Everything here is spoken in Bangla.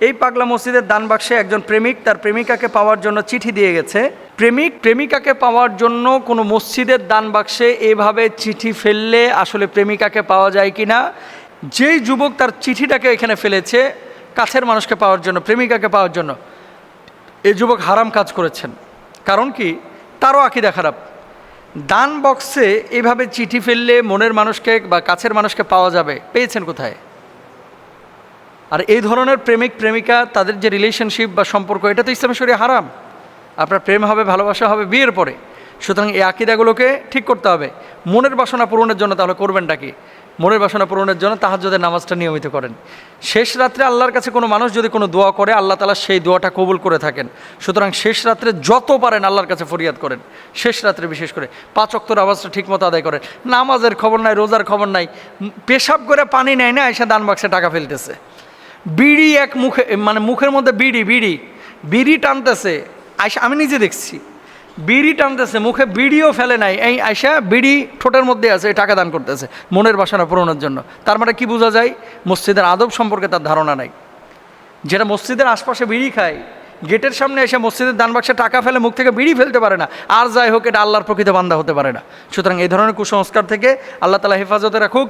এই পাগলা মসজিদের দান বাক্সে একজন প্রেমিক, তার প্রেমিকাকে পাওয়ার জন্য চিঠি দিয়ে গেছে। প্রেমিক, প্রেমিকাকে পাওয়ার জন্য কোনো মসজিদের দান বাক্সে এভাবে চিঠি ফেললে আসলে প্রেমিকাকে পাওয়া যায় কি না যেই যুবক তার চিঠিটাকে এখানে ফেলেছে, কাছের মানুষকে পাওয়ার জন্য, প্রেমিকাকে পাওয়ার জন্য এই যুবক হারাম কাজ করেছেন। কারণ কি? তারও আকিদা খারাপ। দান বক্সে এভাবে চিঠি ফেললে মনের মানুষকে বা কাছের মানুষকে পাওয়া যাবে। পেয়েছেন কোথায়? আর এই ধরনের প্রেমিক, প্রেমিকা, তাদের যে রিলেশনশিপ বা সম্পর্ক, এটা তো ইসলামের শরীরে হারাম। আপনার প্রেম হবে, ভালোবাসা হবে বিয়ের পরে। সুতরাং এই আকিদাগুলোকে ঠিক করতে হবে। মনের বাসনা পূরণের জন্য তাহলে করবেনটা কি? মনের বাসনা পূরণের জন্য তাহাজ্জুদের নামাজটা নিয়মিত করেন। শেষ রাত্রে আল্লাহর কাছে কোনো মানুষ যদি কোনো দোয়া করে, আল্লাহ তালা সেই দোয়াটা কবুল করে থাকেন। সুতরাং শেষ রাত্রে যত পারেন আল্লাহর কাছে ফরিয়াদ করেন। শেষ রাত্রে বিশেষ করে পাঁচ অক্তর আওয়াজটা ঠিকমতো আদায় করেন। নামাজের খবর নাই, রোজার খবর নাই। পেশাব করে পানি নেয় না, এসে দান বাক্সে টাকা ফেলতেছে। বিড়ি এক মুখে মানে মুখের মধ্যে বিড়ি বিড়ি। বিড়ি টানতেছে। আয়সা আমি নিজে দেখছি। বিড়ি টানতেছে, মুখে বিড়িও ফেলে নাই। এই আয়সা বিড়ি ঠোঁটের মধ্যে আছে টাকা দান করতেছে, মনের বাসনা পূরণের জন্য। তার মানে কি বোঝা যায়? মসজিদের আদব সম্পর্কে তার ধারণা নাই। যেটা মসজিদের আশপাশে বিড়ি খায়, গেটের সামনে এসে মসজিদের দান বাক্সে টাকা ফেলে মুখ থেকে বিড়ি ফেলতে পারে না। আর যাই হোক, এটা আল্লাহর প্রকৃত বান্দা হতে পারে না। সুতরাং এই ধরনের কুসংস্কার থেকে আল্লাহ তালা হেফাজতে রাখুক।